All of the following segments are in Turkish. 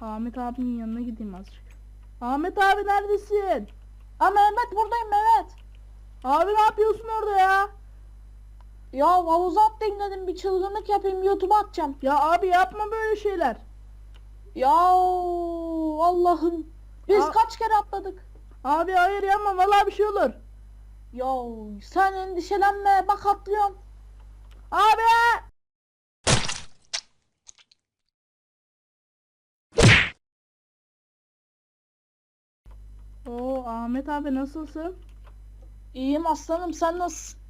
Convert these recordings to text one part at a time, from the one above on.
Ahmet abinin yanına gideyim azıcık. Ahmet abi neredesin? Aa Mehmet buradayım Mehmet. Abi ne yapıyorsun orada ya? Ya havuza atlayayım dedim bir çılgınlık yapayım YouTube'a atacağım. Ya abi yapma böyle şeyler. Ya Allah'ım. Biz Aa. kaç kere atladık? Abi hayır yapma vallahi bir şey olur. Ya sen endişelenme bak atlıyorum. Abi! Oo Ahmet abi nasılsın? İyiyim aslanım sen nasılsın?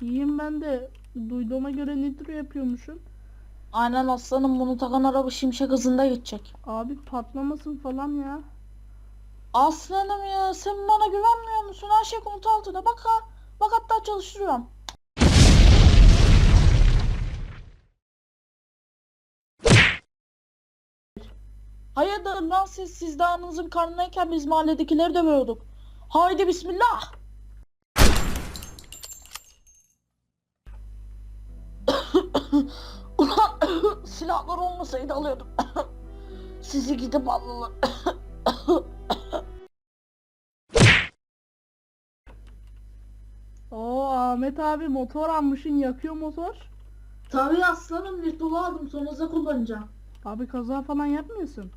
İyiyim ben de. Duyduğuma göre nitro yapıyormuşum. Aynen aslanım bunu takan araba şimşek hızında gidecek. Abi patlamasın falan ya. Aslanım ya sen bana güvenmiyor musun? Her şey kontrol altında bak ha. Bak hatta çalıştırıyorum. Hayırdır lan siz, siz dağınızın karnındayken biz mahalledekileri dövüyorduk. Haydi bismillah. Ulan silahlar olmasaydı alıyordum. Sizi gidip alırlar. Oo Ahmet abi motor almışsın yakıyor motor. Tabii aslanım nitolu aldım sonunda kullanacağım. Abi kaza falan yapmıyorsun.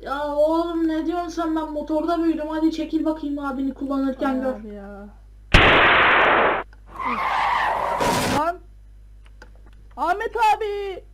Ya oğlum ne diyorsun sen ben motorda büyüdüm hadi çekil bakayım abini kullanırken gör. Abi ya. Lan. Ahmet abi.